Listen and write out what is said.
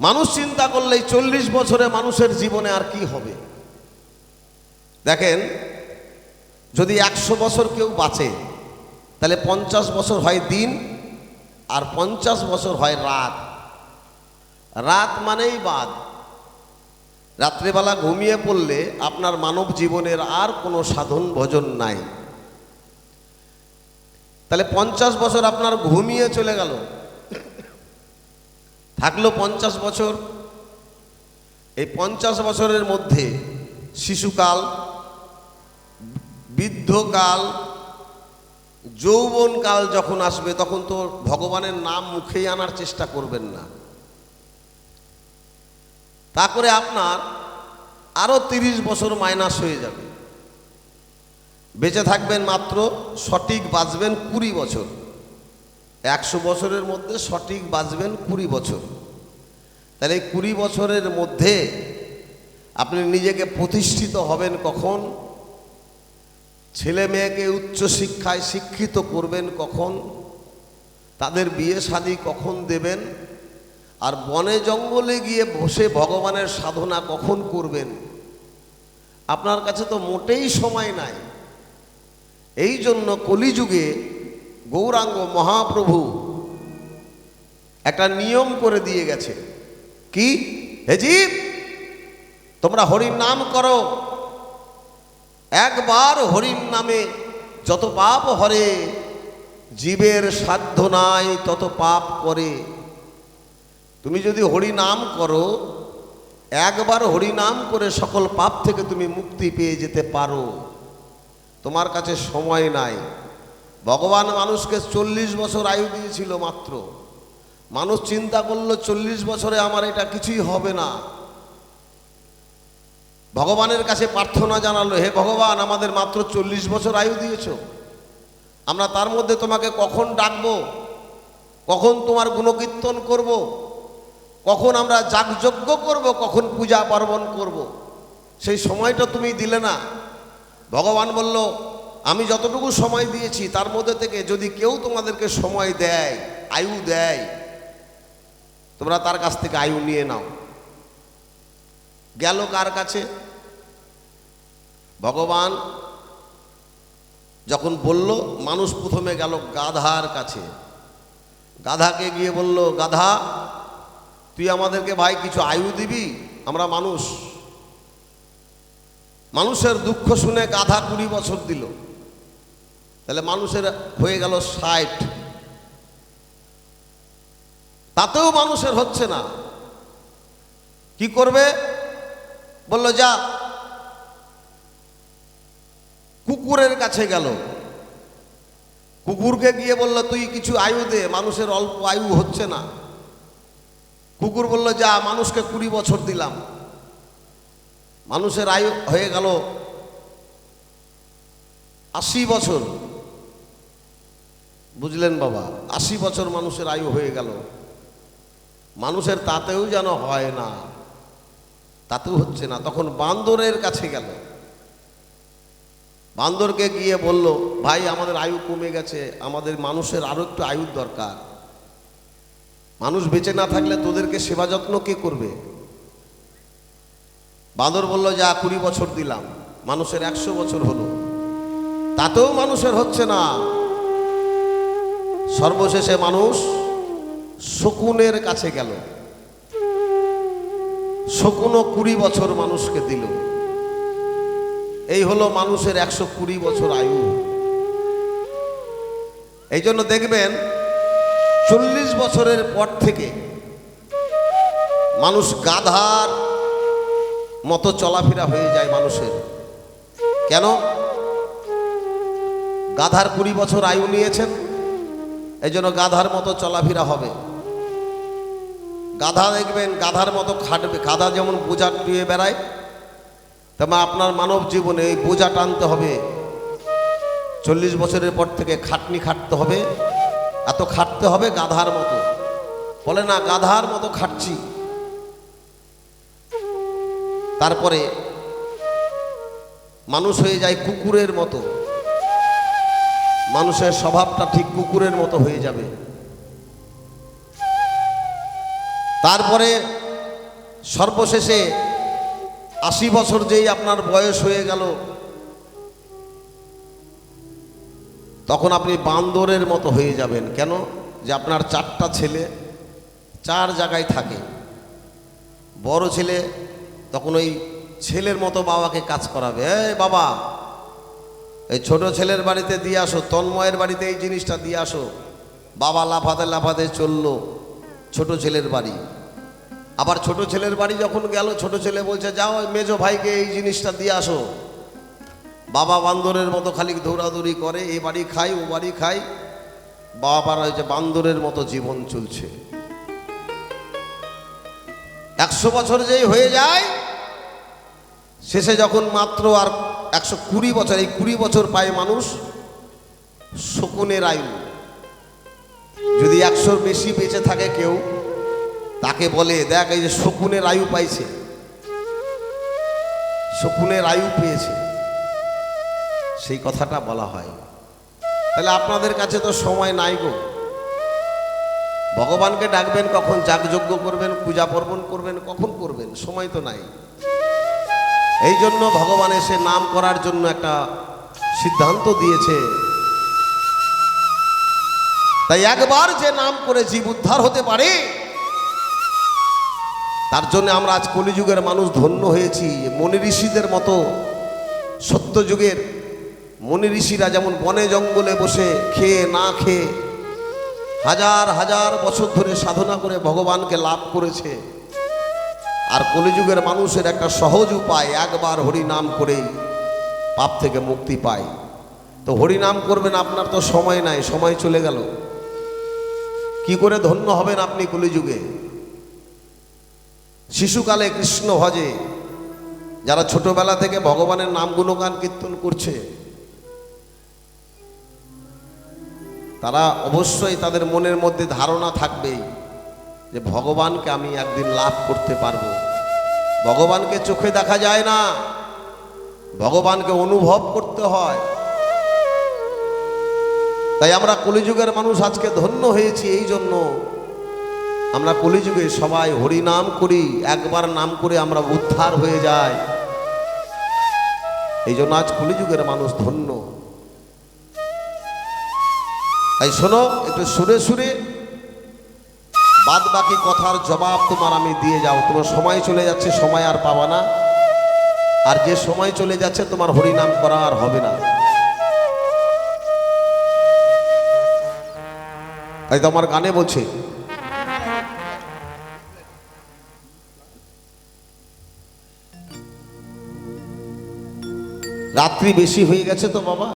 মানুষ চিন্তা করলে এই চল্লিশ বছরে মানুষের জীবনে আর কি হবে? দেখেন, যদি একশো বছর কেউ বাঁচে, তাহলে পঞ্চাশ বছর হয় দিন আর পঞ্চাশ বছর হয় রাত। রাত মানেই বাদ। রাত্রেবেলা ঘুমিয়ে পড়লে আপনার মানব জীবনের আর কোনো সাধন ভোজন নাই। তাহলে পঞ্চাশ বছর আপনার ঘুমিয়ে চলে গেল। থাকল পঞ্চাশ বছর। এই পঞ্চাশ বছরের মধ্যে শিশুকাল, বৃদ্ধকাল, যৌবনকাল যখন আসবে, তখন তো ভগবানের নাম মুখেই আনার চেষ্টা করবেন না। তা করে আপনার আরও তিরিশ বছর মাইনাস হয়ে যাবে। বেঁচে থাকবেন মাত্র সঠিক বাঁচবেন কুড়ি বছর। একশো বছরের মধ্যে সঠিক বাঁচবেন কুড়ি বছর। তাহলে এই কুড়ি বছরের মধ্যে আপনি নিজেকে প্রতিষ্ঠিত হবেন কখন? ছেলে মেয়েকে উচ্চশিক্ষায় শিক্ষিত করবেন কখন? তাদের বিয়ে শাদী কখন দেবেন? আর বনে জঙ্গলে গিয়ে বসে ভগবানের সাধনা কখন করবেন? আপনার কাছে তো মোটেই সময় নাই। এই জন্য কলিযুগে গৌরাঙ্গ মহাপ্রভু একটা নিয়ম করে দিয়ে গেছে। কি? হে জীব, তোমরা হরির নাম করো। একবার হরির নামে যত পাপ হরে, জীবের সাধ্য নাই তত পাপ করে। তুমি যদি হরি নাম করো, একবার হরি নাম করে সকল পাপ থেকে তুমি মুক্তি পেয়ে যেতে পারো। তোমার কাছে সময় নাই। ভগবান মানুষকে চল্লিশ বছর আয়ু দিয়েছিল মাত্র। মানুষ চিন্তা করল, চল্লিশ বছরে আমার এটা কিছুই হবে না। ভগবানের কাছে প্রার্থনা জানালো, হে ভগবান, আমাদের মাত্র চল্লিশ বছর আয়ু দিয়েছ। আমরা তার মধ্যে তোমাকে কখন ডাকবো? কখন তোমার গুণকীর্তন করব। কখন আমরা যাগযজ্ঞ করব? কখন পূজা পার্বণ করব। সেই সময়টা তুমি দিলে না। ভগবান বলল আমি যতটুকু সময় দিয়েছি, তার মধ্যে থেকে যদি কেউ তোমাদেরকে সময় দেয়, আয়ু দেয়, তোমরা তার কাছ থেকে আয়ু নিয়ে নাও। গেল কার কাছে? ভগবান যখন বলল, মানুষ প্রথমে গেল গাধার কাছে। গাধাকে গিয়ে বলল, গাধা, তুই আমাদেরকে ভাই কিছু আয়ু দিবি? আমরা মানুষ। মানুষের দুঃখ শুনে গাধা কুড়ি বছর দিল। তাহলে মানুষের হয়ে গেল ষাট। তাতেও মানুষের হচ্ছে না। কি করবে? বলল, যা, কুকুরের কাছে গেল। কুকুরকে গিয়ে বলল, তুই কিছু আয়ু দে, মানুষের অল্প আয়ু হচ্ছে না। কুকুর বলল, যা, মানুষকে কুড়ি বছর দিলাম। মানুষের আয়ু হয়ে গেল আশি বছর। বুঝলেন বাবা, আশি বছর মানুষের আয়ু হয়ে গেল। মানুষের তাতেও যেন হয় না, তাতেও হচ্ছে না। তখন বান্দরের কাছে গেল। বান্দরকে গিয়ে বলল, ভাই, আমাদের আয়ু কমে গেছে, আমাদের মানুষের আরও একটু আয়ুর দরকার। মানুষ বেঁচে না থাকলে তোদেরকে সেবা যত্ন কে করবে? বাঁদর বলল, যা কুড়ি বছর দিলাম, মানুষের একশো বছর হলো। তাতেও মানুষের হচ্ছে না সর্বশেষে মানুষ শকুনের কাছে গেল। শকুনও কুড়ি বছর মানুষকে দিল। এই হলো মানুষের একশো কুড়ি বছর আয়ু। এই জন্য দেখবেন, চল্লিশ বছরের পর থেকে মানুষ গাধার মতো চলাফেরা হয়ে যায় মানুষের। কেন? গাধার কুড়ি বছর আয়ু নিয়েছেন। এই জন্য গাধার মতো চলাফেরা হবে। গাধা দেখবেন, গাধার মতো খাটবে। গাধা যেমন বোঝা টুয়ে বেড়ায়, তেমন আপনার মানব জীবনে এই বোঝা টানতে হবে। চল্লিশ বছরের পর থেকে খাটনি খাটতে হবে। এত খাটতে হবে গাধার মতো। বলে না, গাধার মতো খাটছি। তারপরে মানুষ হয়ে যায় কুকুরের মতো। মানুষের স্বভাবটা ঠিক কুকুরের মতো হয়ে যাবে। তারপরে সর্বশেষে আশি বছর যেই আপনার বয়স হয়ে গেল, তখন আপনি বান্দরের মতো হয়ে যাবেন। কেন? যে আপনার চারটা ছেলে চার জায়গায় থাকে। বড় ছেলে তখন ওই ছেলের মতো বাবাকে কাজ করাবে। এই বাবা এই ছোট ছেলের বাড়িতে দিয়ে আসো, তন্ময়ের বাড়িতে এই জিনিসটা দিয়ে আসো। বাবা লাফাতে লাফাতে চলল ছোট ছেলের বাড়ি। আবার ছোট ছেলের বাড়ি যখন গেল, ছোট ছেলে বলছে, যাও মেজো ভাইকে এই জিনিসটা দিয়ে আসো। বাবা বান্দরের মতো খালি দৌড়াদৌড়ি করে, এ বাড়ি খাই, ও বাড়ি খাই। বাবার যে বান্দরের মতো জীবন চলছে। একশো বছর যেই হয়ে যায়, শেষে যখন মাত্র আর একশো কুড়ি বছর, এই কুড়ি বছর পায় মানুষ শকুনের আয়ু। যদি একশোর বেশি বেঁচে থাকে কেউ, তাকে বলে, দেখ, এই যে শকুনের আয়ু পাইছে। শকুনের আয়ু পেয়েছে। সেই কথাটা বলা হয়। তাহলে আপনাদের কাছে তো সময় নাই গো। ভগবানকে ডাকবেন কখন, যাগযজ্ঞ করবেন, পূজা পর্বণ করবেন, কখন করবেন? সময় তো নাই। এই জন্য ভগবান এসে নাম করার জন্য একটা সিদ্ধান্ত দিয়েছে। তাই একবার যে নাম করে জীব উদ্ধার হতে পারে, তার জন্য আমরা আজ কলিযুগের মানুষ ধন্য হয়েছি। মনি ঋষিদের মতো সত্যযুগের মনি ঋষিরা যেমন বনে জঙ্গলে বসে খেয়ে না খেয়ে হাজার হাজার বছর ধরে সাধনা করে ভগবানকে লাভ করেছে আর কলিযুগের মানুষের একটা সহজ উপায়, একবার হরি নাম করেই পাপ থেকে মুক্তি পায়। তো হরি নাম করবেন, আপনার তো সময় নাই, সময় চলে গেল। কি করে ধন্য হবেন আপনি কলিযুগে? শিশুকালে কৃষ্ণ ভজে, যারা ছোটবেলা থেকে ভগবানের নাম গুণগান কীর্তন করছে, তারা অবশ্যই তাদের মনের মধ্যে ধারণা থাকবেই যে ভগবানকে আমি একদিন লাভ করতে পারব। ভগবানকে চোখে দেখা যায় না। ভগবানকে অনুভব করতে হয়। তাই আমরা কলিযুগের মানুষ আজকে ধন্য হয়েছি এই জন্য। আমরা কলিযুগে সবাই হরি নাম করি, একবার নাম করে আমরা উদ্ধার হয়ে যাই। এই জন্য আজ কলিযুগের মানুষ ধন্য। তাই শোনো, একটু সুরে সুরে বাদ বাকি কথার জবাব তোমার আমি দিয়ে যাও। তোমার সময় চলে যাচ্ছে, সময় আর পাবা না। আর যে সময় চলে যাচ্ছে, তোমার হরিনাম করা আর হবে না। তাই তো আমার গানে বলছে। রাত্রি বেশি হয়ে গেছে তো বাবা।